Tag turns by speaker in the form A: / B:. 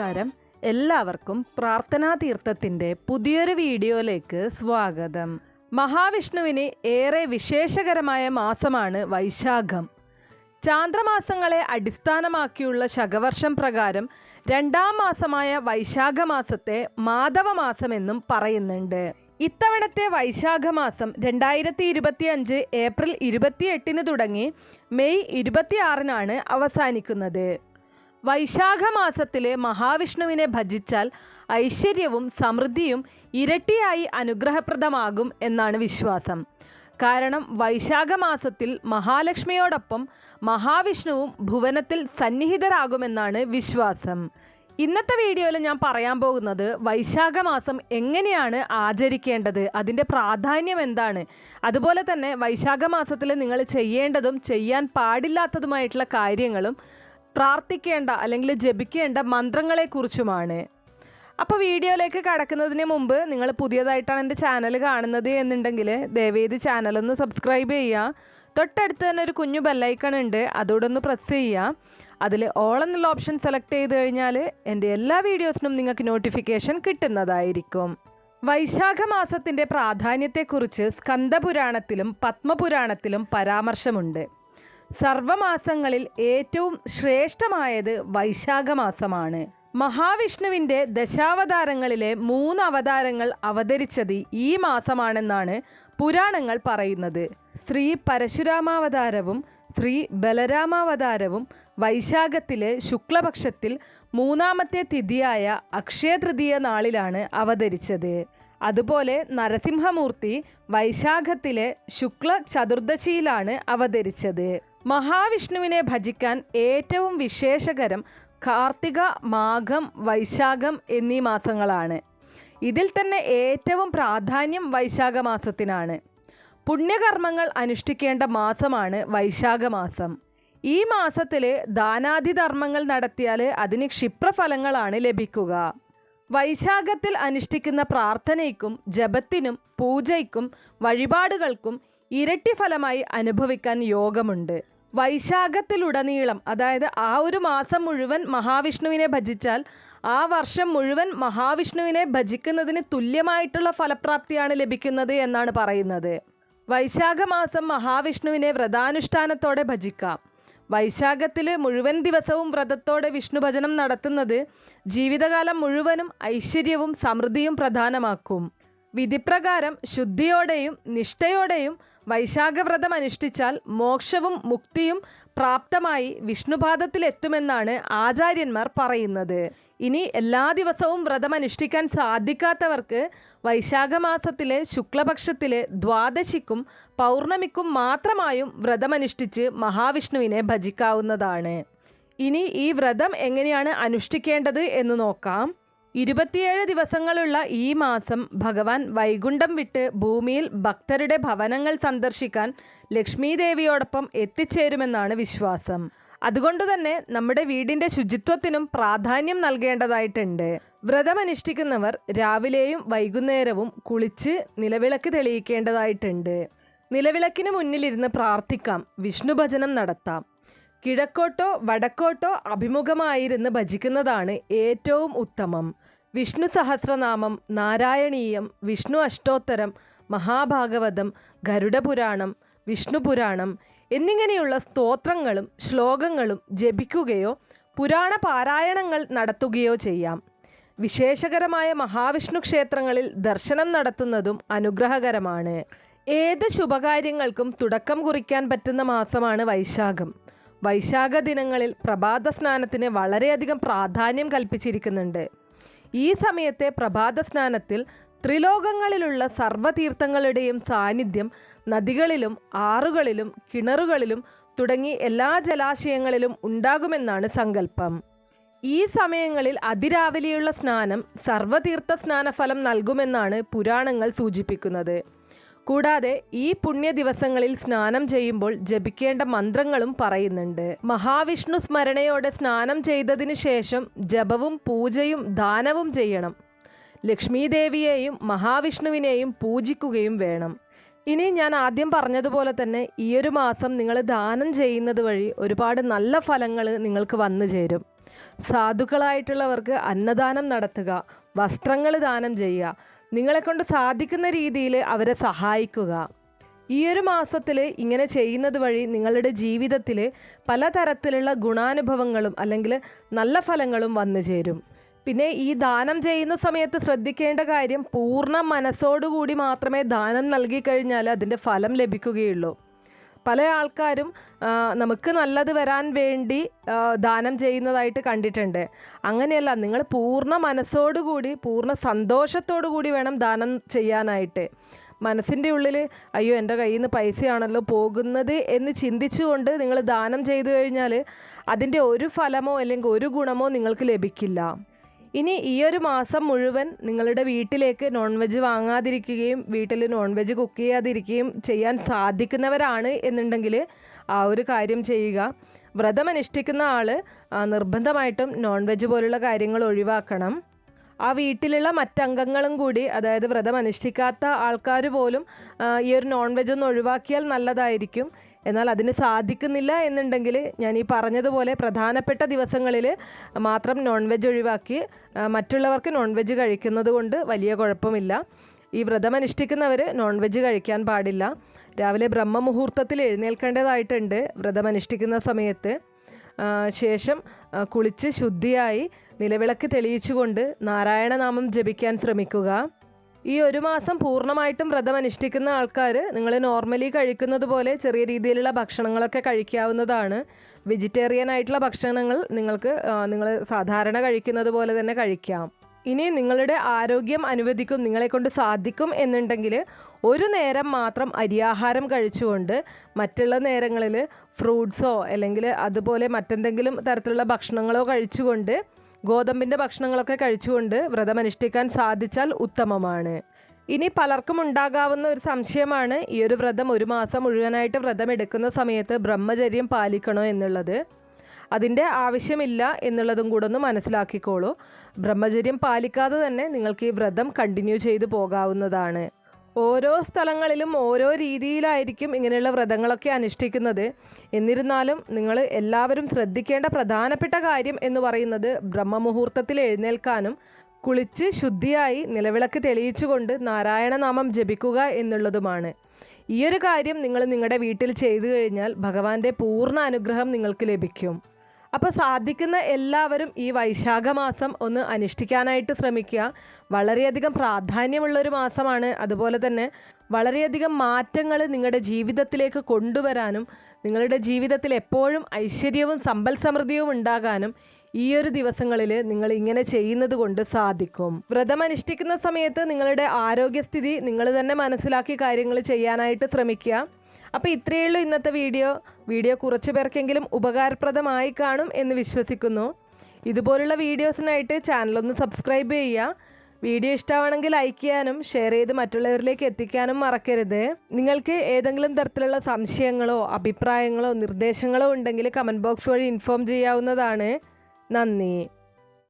A: നമസ്കാരം. എല്ലാവർക്കും പ്രാർത്ഥനാ തീർത്ഥത്തിന്റെ പുതിയൊരു വീഡിയോയിലേക്ക് സ്വാഗതം. മഹാവിഷ്ണുവിന് ഏറെ വിശേഷകരമായ മാസമാണ് വൈശാഖം. ചാന്ദ്രമാസങ്ങളെ അടിസ്ഥാനമാക്കിയുള്ള ശകവർഷം പ്രകാരം രണ്ടാം മാസമായ വൈശാഖ മാസത്തെ മാധവമാസമെന്നും പറയുന്നുണ്ട്. ഇത്തവണത്തെ വൈശാഖ മാസം രണ്ടായിരത്തി ഇരുപത്തി അഞ്ച് ഏപ്രിൽ ഇരുപത്തിയെട്ടിന് തുടങ്ങി മെയ് ഇരുപത്തിയാറിനാണ് അവസാനിക്കുന്നത്. വൈശാഖ മാസത്തിലെ മഹാവിഷ്ണുവിനെ ഭജിച്ചാൽ ഐശ്വര്യവും സമൃദ്ധിയും ഇരട്ടിയായി അനുഗ്രഹപ്രദമാകും എന്നാണ് വിശ്വാസം. കാരണം വൈശാഖ മാസത്തിൽ മഹാലക്ഷ്മിയോടൊപ്പം മഹാവിഷ്ണുവും ഭുവനത്തിൽ സന്നിഹിതരാകുമെന്നാണ് വിശ്വാസം. ഇന്നത്തെ വീഡിയോയിൽ ഞാൻ പറയാൻ പോകുന്നത് വൈശാഖ മാസം എങ്ങനെയാണ് ആചരിക്കേണ്ടത് അതിന്റെ പ്രാധാന്യം എന്താണ്? അതുപോലെ തന്നെ വൈശാഖ മാസത്തിൽ നിങ്ങൾ ചെയ്യേണ്ടതും ചെയ്യാൻ പാടില്ലാത്തതുമായിട്ടുള്ള കാര്യങ്ങളും പ്രാർത്ഥിക്കേണ്ട അല്ലെങ്കിൽ ജപിക്കേണ്ട മന്ത്രങ്ങളെക്കുറിച്ചുമാണ്. അപ്പോൾ വീഡിയോയിലേക്ക് കടക്കുന്നതിന് മുമ്പ് നിങ്ങൾ പുതിയതായിട്ടാണ് എന്റെ ചാനൽ കാണുന്നത് എന്നുണ്ടെങ്കിൽ ദയവേദി ചാനലൊന്ന് സബ്സ്ക്രൈബ് ചെയ്യുക. തൊട്ടടുത്ത് തന്നെ ഒരു കുഞ്ഞു ബെല്ലൈക്കൺ ഉണ്ട്. അതോടൊന്ന് പ്രസ് ചെയ്യുക. അതിൽ ഓൾ എന്നുള്ള ഓപ്ഷൻ സെലക്ട് ചെയ്ത് കഴിഞ്ഞാൽ എന്റെ എല്ലാ വീഡിയോസിനും നിങ്ങൾക്ക് നോട്ടിഫിക്കേഷൻ കിട്ടുന്നതായിരിക്കും. വൈശാഖ മാസത്തിന്റെ പ്രാധാന്യത്തെക്കുറിച്ച് സ്കന്ദപുരാണത്തിലും പത്മപുരാണത്തിലും പരാമർശമുണ്ട്. സർവമാസങ്ങളിൽ ഏറ്റവും ശ്രേഷ്ഠമായത് വൈശാഖമാസമാണ്. മഹാവിഷ്ണുവിന്റെ ദശാവതാരങ്ങളിലെ മൂന്ന് അവതാരങ്ങൾ അവതരിച്ചത് ഈ മാസമാണെന്നാണ് പുരാണങ്ങൾ പറയുന്നത്. ശ്രീ പരശുരാമാവതാരവും ശ്രീ ബലരാമാവതാരവും വൈശാഖത്തിലെ ശുക്ലപക്ഷത്തിൽ മൂന്നാമത്തെ തിഥിയായ അക്ഷയതൃതീയ നാളിലാണ് അവതരിച്ചത്. അതുപോലെ നരസിംഹമൂർത്തി വൈശാഖത്തിലെ ശുക്ല ചതുർദശിയിലാണ് അവതരിച്ചത്. മഹാവിഷ്ണുവിനെ ഭജിക്കാൻ ഏറ്റവും വിശേഷകരം കാർത്തിക മാഘം വൈശാഖം എന്നീ മാസങ്ങളാണ്. ഇതിൽ തന്നെ ഏറ്റവും പ്രാധാന്യം വൈശാഖ മാസത്തിനാണ്. പുണ്യകർമ്മങ്ങൾ അനുഷ്ഠിക്കേണ്ട മാസമാണ് വൈശാഖ മാസം. ഈ മാസത്തിൽ ദാനാധിധർമ്മങ്ങൾ നടത്തിയാൽ അതിന് ക്ഷിപ്രഫലങ്ങളാണ് ലഭിക്കുക. വൈശാഖത്തിൽ അനുഷ്ഠിക്കുന്ന പ്രാർത്ഥനയ്ക്കും ജപത്തിനും പൂജയ്ക്കും വഴിപാടുകൾക്കും ഇരട്ടി ഫലമായി അനുഭവിക്കാൻ യോഗമുണ്ട്. വൈശാഖത്തിലുടനീളം അതായത് ആ ഒരു മാസം മുഴുവൻ മഹാവിഷ്ണുവിനെ ഭജിച്ചാൽ ആ വർഷം മുഴുവൻ മഹാവിഷ്ണുവിനെ ഭജിക്കുന്നതിന് തുല്യമായിട്ടുള്ള ഫലപ്രാപ്തിയാണ് ലഭിക്കുന്നത് എന്നാണ് പറയുന്നത്. വൈശാഖ മാസം മഹാവിഷ്ണുവിനെ വ്രതാനുഷ്ഠാനത്തോടെ ഭജിക്കാം. വൈശാഖത്തിൽ മുഴുവൻ ദിവസവും വ്രതത്തോടെ വിഷ്ണു ഭജനം നടത്തുന്നത് ജീവിതകാലം മുഴുവനും ഐശ്വര്യവും സമൃദ്ധിയും പ്രധാനമാക്കും. വിധിപ്രകാരം ശുദ്ധിയോടെയും നിഷ്ഠയോടെയും വൈശാഖവ്രതം അനുഷ്ഠിച്ചാൽ മോക്ഷവും മുക്തിയും പ്രാപ്തമായി വിഷ്ണുപാദത്തിലെത്തുമെന്നാണ് ആചാര്യന്മാർ പറയുന്നത്. ഇനി എല്ലാ ദിവസവും വ്രതം അനുഷ്ഠിക്കാൻ സാധിക്കാത്തവർക്ക് വൈശാഖമാസത്തിലെ ശുക്ലപക്ഷത്തിലെ ദ്വാദശിക്കും പൗർണമിക്കും മാത്രമായും വ്രതമനുഷ്ഠിച്ച് മഹാവിഷ്ണുവിനെ ഭജിക്കാവുന്നതാണ്. ഇനി ഈ വ്രതം എങ്ങനെയാണ് അനുഷ്ഠിക്കേണ്ടത് എന്ന് നോക്കാം. ഇരുപത്തിയേഴ് ദിവസങ്ങളുള്ള ഈ മാസം ഭഗവാൻ വൈകുണ്ഠം വിട്ട് ഭൂമിയിൽ ഭക്തരുടെ ഭവനങ്ങൾ സന്ദർശിക്കാൻ ലക്ഷ്മി ദേവിയോടൊപ്പം എത്തിച്ചേരുമെന്നാണ് വിശ്വാസം. അതുകൊണ്ട് തന്നെ നമ്മുടെ വീടിന്റെ ശുചിത്വത്തിനും പ്രാധാന്യം നൽകേണ്ടതായിട്ടുണ്ട്. വ്രതമനുഷ്ഠിക്കുന്നവർ രാവിലെയും വൈകുന്നേരവും കുളിച്ച് നിലവിളക്ക് തെളിയിക്കേണ്ടതായിട്ടുണ്ട്. നിലവിളക്കിന് മുന്നിലിരുന്ന് പ്രാർത്ഥിക്കാം വിഷ്ണുഭജനം നടത്താം. കിഴക്കോട്ടോ വടക്കോട്ടോ അഭിമുഖമായിരുന്ന് ഭജിക്കുന്നതാണ് ഏറ്റവും ഉത്തമം. വിഷ്ണു സഹസ്രനാമം നാരായണീയം വിഷ്ണു അഷ്ടോത്തരം മഹാഭാഗവതം ഗരുഡപുരാണം വിഷ്ണുപുരാണം എന്നിങ്ങനെയുള്ള സ്തോത്രങ്ങളും ശ്ലോകങ്ങളും ജപിക്കുകയോ പുരാണ പാരായണങ്ങൾ നടത്തുകയോ ചെയ്യാം. വിശേഷകരമായ മഹാവിഷ്ണു ക്ഷേത്രങ്ങളിൽ ദർശനം നടത്തുന്നതും അനുഗ്രഹകരമാണ്. ഏത് ശുഭകാര്യങ്ങൾക്കും തുടക്കം കുറിക്കാൻ പറ്റുന്ന മാസമാണ് വൈശാഖം. വൈശാഖ ദിനങ്ങളിൽ പ്രഭാത സ്നാനത്തിന് വളരെയധികം പ്രാധാന്യം കൽപ്പിച്ചിരിക്കുന്നുണ്ട്. ഈ സമയത്തെ പ്രഭാത സ്നാനത്തിൽ ത്രിലോകങ്ങളിലുള്ള സർവതീർത്ഥങ്ങളുടെയും സാന്നിധ്യം നദികളിലും ആറുകളിലും കിണറുകളിലും തുടങ്ങി എല്ലാ ജലാശയങ്ങളിലും ഉണ്ടാകുമെന്നാണ് സങ്കല്പം. ഈ സമയങ്ങളിൽ അതിരാവിലെയുള്ള സ്നാനം സർവതീർത്ഥ സ്നാനഫലം നൽകുമെന്നാണ് പുരാണങ്ങൾ സൂചിപ്പിക്കുന്നത്. കൂടാതെ ഈ പുണ്യ ദിവസങ്ങളിൽ സ്നാനം ചെയ്യുമ്പോൾ ജപിക്കേണ്ട മന്ത്രങ്ങളും പറയുന്നുണ്ട്. മഹാവിഷ്ണു സ്മരണയോടെ സ്നാനം ചെയ്തതിനു ശേഷം ജപവും പൂജയും ദാനവും ചെയ്യണം. ലക്ഷ്മീദേവിയെയും മഹാവിഷ്ണുവിനെയും പൂജിക്കുകയും വേണം. ഇനി ഞാൻ ആദ്യം പറഞ്ഞതുപോലെ തന്നെ ഈ ഒരു മാസം നിങ്ങൾ ദാനം ചെയ്യുന്നത് വഴി ഒരുപാട് നല്ല ഫലങ്ങൾ നിങ്ങൾക്ക് വന്നു ചേരും. സാധുക്കളായിട്ടുള്ളവർക്ക് അന്നദാനം നടത്തുക വസ്ത്രങ്ങൾ ദാനം ചെയ്യുക നിങ്ങളെക്കൊണ്ട് സാധിക്കുന്ന രീതിയിൽ അവരെ സഹായിക്കുക. ഈ ഒരു മാസത്തിൽ ഇങ്ങനെ ചെയ്യുന്നത് വഴി നിങ്ങളുടെ ജീവിതത്തിൽ പലതരത്തിലുള്ള ഗുണാനുഭവങ്ങളും അല്ലെങ്കിൽ നല്ല ഫലങ്ങളും വന്നു ചേരും. പിന്നെ ഈ ദാനം ചെയ്യുന്ന സമയത്ത് ശ്രദ്ധിക്കേണ്ട കാര്യം പൂർണ മനസ്സോടുകൂടി മാത്രമേ ദാനം നൽകി കഴിഞ്ഞാൽ അതിന്റെ ഫലം ലഭിക്കുകയുള്ളൂ. പല ആൾക്കാരും നമുക്ക് നല്ലത് വരാൻ വേണ്ടി ദാനം ചെയ്യുന്നതായിട്ട് കണ്ടിട്ടുണ്ട്. അങ്ങനെയല്ല നിങ്ങൾ പൂർണ മനസ്സോടുകൂടി പൂർണ സന്തോഷത്തോടു കൂടി വേണം ദാനം ചെയ്യാനായിട്ട്. മനസ്സിന്റെ ഉള്ളിൽ അയ്യോ എന്റെ കയ്യിൽ നിന്ന് പൈസയാണല്ലോ പോകുന്നത് എന്ന് ചിന്തിച്ചുകൊണ്ട് നിങ്ങൾ ദാനം ചെയ്തു കഴിഞ്ഞാൽ അതിന്റെ ഒരു ഫലമോ അല്ലെങ്കിൽ ഒരു ഗുണമോ നിങ്ങൾക്ക് ലഭിക്കില്ല. ഇനി ഈ ഒരു മാസം മുഴുവൻ നിങ്ങളുടെ വീട്ടിലേക്ക് നോൺ വെജ് വാങ്ങാതിരിക്കുകയും വീട്ടിൽ നോൺ വെജ് കുക്ക് ചെയ്യാതിരിക്കുകയും ചെയ്യാൻ സാധിക്കുന്നവരാണ് എന്നുണ്ടെങ്കിൽ ആ ഒരു കാര്യം ചെയ്യുക. വ്രതം അനുഷ്ഠിക്കുന്ന ആൾ നിർബന്ധമായിട്ടും നോൺ വെജ് പോലുള്ള കാര്യങ്ങൾ ഒഴിവാക്കണം. ആ വീട്ടിലുള്ള മറ്റംഗങ്ങളും കൂടി അതായത് വ്രതം അനുഷ്ഠിക്കാത്ത ആൾക്കാർ പോലും ഈ ഒരു നോൺ വെജ് ഒന്ന് ഒഴിവാക്കിയാൽ നല്ലതായിരിക്കും. എന്നാൽ അതിന് സാധിക്കുന്നില്ല എന്നുണ്ടെങ്കിൽ ഞാൻ ഈ പറഞ്ഞതുപോലെ പ്രധാനപ്പെട്ട ദിവസങ്ങളിൽ മാത്രം നോൺ വെജ് ഒഴിവാക്കി മറ്റുള്ളവർക്ക് നോൺ വെജ് കഴിക്കുന്നത് കൊണ്ട് വലിയ കുഴപ്പമില്ല. ഈ വ്രതം അനുഷ്ഠിക്കുന്നവർ നോൺ വെജ് കഴിക്കാൻ പാടില്ല. രാവിലെ ബ്രഹ്മമുഹൂർത്തത്തിൽ എഴുന്നേൽക്കേണ്ടതായിട്ടുണ്ട് വ്രതം അനുഷ്ഠിക്കുന്ന സമയത്ത്. ശേഷം കുളിച്ച് ശുദ്ധിയായി നിലവിളക്ക് തെളിയിച്ചുകൊണ്ട് നാരായണനാമം ജപിക്കാൻ ശ്രമിക്കുക. ഈ ഒരു മാസം പൂർണമായിട്ടും വ്രതം അനുഷ്ഠിക്കുന്ന ആൾക്കാർ നിങ്ങൾ നോർമലി കഴിക്കുന്നത് പോലെ ചെറിയ രീതിയിലുള്ള ഭക്ഷണങ്ങളൊക്കെ കഴിക്കാവുന്നതാണ്. വെജിറ്റേറിയൻ ആയിട്ടുള്ള ഭക്ഷണങ്ങൾ നിങ്ങൾക്ക് നിങ്ങൾ സാധാരണ കഴിക്കുന്നത് പോലെ തന്നെ കഴിക്കാം. ഇനി നിങ്ങളുടെ ആരോഗ്യം അനുവദിക്കും നിങ്ങളെ കൊണ്ട് സാധിക്കും എന്നുണ്ടെങ്കിൽ ഒരു നേരം മാത്രം അരിയാഹാരം കഴിച്ചുകൊണ്ട് മറ്റുള്ള നേരങ്ങളിൽ ഫ്രൂട്ട്സോ അല്ലെങ്കിൽ അതുപോലെ മറ്റെന്തെങ്കിലും തരത്തിലുള്ള ഭക്ഷണങ്ങളോ കഴിച്ചുകൊണ്ട് ഗോതമ്പിന്റെ ഭക്ഷണങ്ങളൊക്കെ കഴിച്ചുകൊണ്ട് വ്രതം അനുഷ്ഠിക്കാൻ സാധിച്ചാൽ ഉത്തമമാണ്. ഇനി പലർക്കും ഉണ്ടാകാവുന്ന ഒരു സംശയമാണ് ഈ ഒരു വ്രതം ഒരു മാസം മുഴുവനായിട്ട് വ്രതം എടുക്കുന്ന സമയത്ത് ബ്രഹ്മചര്യം പാലിക്കണോ എന്നുള്ളത്. അതിന്റെ ആവശ്യമില്ല എന്നുള്ളതും കൂടെ ഒന്ന് മനസ്സിലാക്കിക്കോളൂ. ബ്രഹ്മചര്യം പാലിക്കാതെ തന്നെ നിങ്ങൾക്ക് ഈ വ്രതം കണ്ടിന്യൂ ചെയ്തു പോകാവുന്നതാണ്. ഓരോ സ്ഥലങ്ങളിലും ഓരോ രീതിയിലായിരിക്കും ഇങ്ങനെയുള്ള വ്രതങ്ങളൊക്കെ അനുഷ്ഠിക്കുന്നത്. എന്നിരുന്നാലും നിങ്ങൾ എല്ലാവരും ശ്രദ്ധിക്കേണ്ട പ്രധാനപ്പെട്ട കാര്യം എന്ന് പറയുന്നത് ബ്രഹ്മമുഹൂർത്തത്തിൽ എഴുന്നേൽക്കാനും കുളിച്ച് ശുദ്ധിയായി നിലവിളക്ക് തെളിയിച്ചുകൊണ്ട് നാരായണനാമം ജപിക്കുക എന്നുള്ളതുമാണ്. ഈയൊരു കാര്യം നിങ്ങൾ നിങ്ങളുടെ വീട്ടിൽ ചെയ്തു കഴിഞ്ഞാൽ ഭഗവാന്റെ പൂർണ അനുഗ്രഹം നിങ്ങൾക്ക് ലഭിക്കും. അപ്പോൾ സാധിക്കുന്ന എല്ലാവരും ഈ വൈശാഖ മാസം ഒന്ന് അനുഷ്ഠിക്കാനായിട്ട് ശ്രമിക്കുക. വളരെയധികം പ്രാധാന്യമുള്ളൊരു മാസമാണ്. അതുപോലെ തന്നെ വളരെയധികം മാറ്റങ്ങൾ നിങ്ങളുടെ ജീവിതത്തിലേക്ക് കൊണ്ടുവരാനും നിങ്ങളുടെ ജീവിതത്തിൽ എപ്പോഴും ഐശ്വര്യവും സമ്പൽ സമൃദ്ധിയും ഉണ്ടാകാനും ഈ ഒരു ദിവസങ്ങളിൽ നിങ്ങൾ ഇങ്ങനെ ചെയ്യുന്നത് കൊണ്ട് സാധിക്കും. വ്രതം അനുഷ്ഠിക്കുന്ന സമയത്ത് നിങ്ങളുടെ ആരോഗ്യസ്ഥിതി നിങ്ങൾ തന്നെ മനസ്സിലാക്കി കാര്യങ്ങൾ ചെയ്യാനായിട്ട് ശ്രമിക്കുക. അപ്പോൾ ഇത്രയേ ഉള്ളൂ ഇന്നത്തെ വീഡിയോ. വീഡിയോ കുറച്ച് പേർക്കെങ്കിലും ഉപകാരപ്രദമായി കാണും എന്ന് വിശ്വസിക്കുന്നു. ഇതുപോലുള്ള വീഡിയോസിനായിട്ട് ചാനലൊന്ന് സബ്സ്ക്രൈബ് ചെയ്യുക. വീഡിയോ ഇഷ്ടമാണെങ്കിൽ ലൈക്ക് ചെയ്യാനും ഷെയർ ചെയ്ത് മറ്റുള്ളവരിലേക്ക് എത്തിക്കാനും മറക്കരുത്. നിങ്ങൾക്ക് ഏതെങ്കിലും തരത്തിലുള്ള സംശയങ്ങളോ അഭിപ്രായങ്ങളോ നിർദ്ദേശങ്ങളോ ഉണ്ടെങ്കിൽ കമന്റ് ബോക്സ് വഴി ഇൻഫോം ചെയ്യാവുന്നതാണ്. നന്ദി.